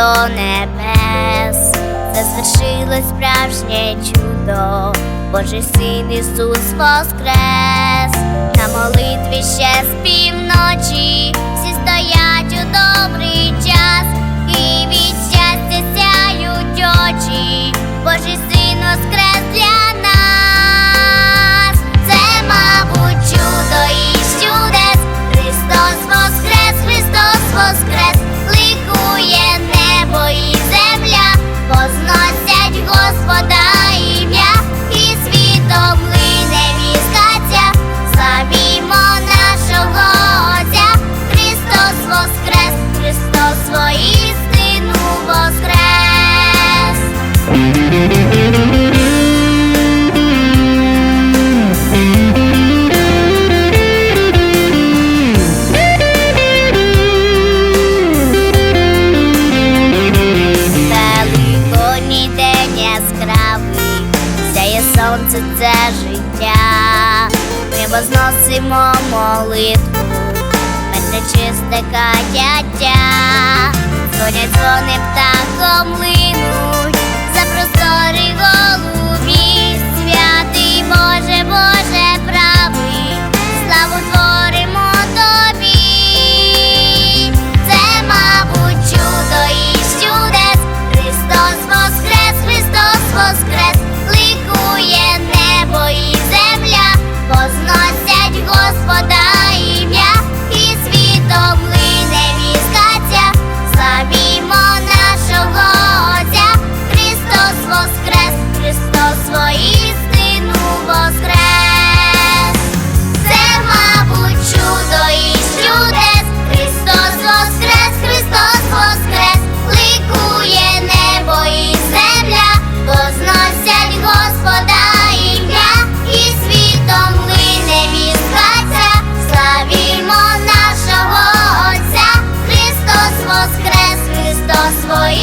до небес, це звершилось справжнє чудо, Божий син Ісус воскрес, на молитві ще з півночі, всі стоять у добрий час, і від щастя сяють очі, Божий син воскрес для нас, це, мабуть, чудо із чудес, Христос воскрес, Христос воскрес, сонце це життя. Ми возносимо молитву, мене чисте катяття. Дзвонять дзвони птахом линуть, за простори голубі, святий Боже, Боже правий, славу творимо нашого